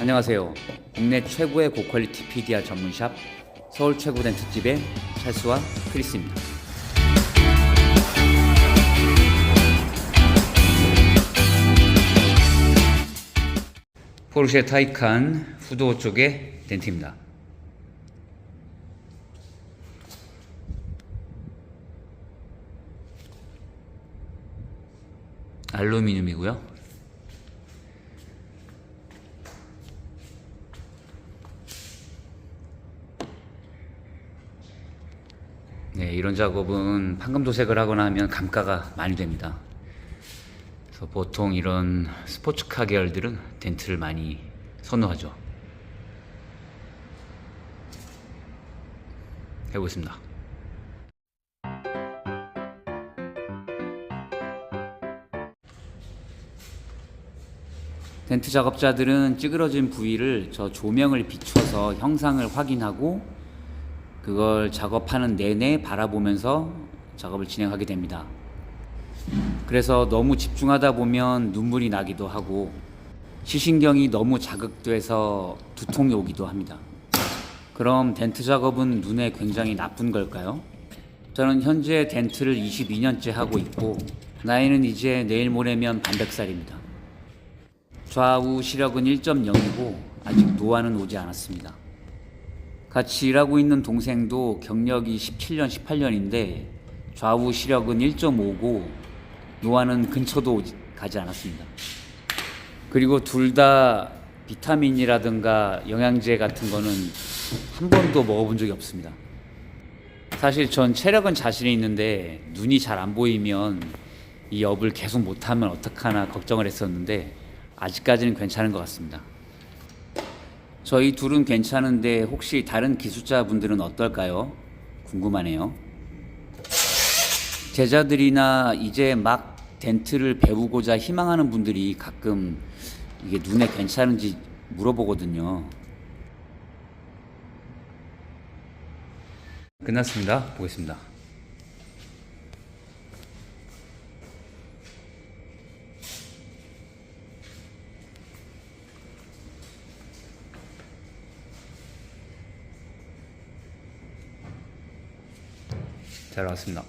안녕하세요. 국내 최고의 고퀄리티 PDR 전문샵 서울 최고 덴트집의 찰스와 크리스입니다. 포르쉐 타이칸 후도 쪽의 덴트입니다. 알루미늄이고요. 네, 이런 작업은 판금 도색을 하거나 하면 감가가 많이 됩니다. 그래서 보통 이런 스포츠카 계열들은 덴트를 많이 선호하죠. 해보겠습니다. 덴트 작업자들은 찌그러진 부위를 저 조명을 비춰서 형상을 확인하고 그걸 작업하는 내내 바라보면서 작업을 진행하게 됩니다. 그래서 너무 집중하다 보면 눈물이 나기도 하고 시신경이 너무 자극돼서 두통이 오기도 합니다. 그럼 덴트 작업은 눈에 굉장히 나쁜 걸까요? 저는 현재 덴트를 22년째 하고 있고 나이는 이제 내일 모레면 반백살입니다. 좌우 시력은 1.0이고 아직 노화는 오지 않았습니다. 같이 일하고 있는 동생도 경력이 17년, 18년인데 좌우 시력은 1.5고 노화는 근처도 가지 않았습니다. 그리고 둘 다 비타민이라든가 영양제 같은 거는 한 번도 먹어본 적이 없습니다. 사실 전 체력은 자신이 있는데 눈이 잘 안 보이면 이 업을 계속 못하면 어떡하나 걱정을 했었는데 아직까지는 괜찮은 것 같습니다. 저희 둘은 괜찮은데 혹시 다른 기술자분들은 어떨까요? 궁금하네요. 제자들이나 이제 막 덴트를 배우고자 희망하는 분들이 가끔 이게 눈에 괜찮은지 물어보거든요. 끝났습니다. 보겠습니다. 잘 나왔습니다.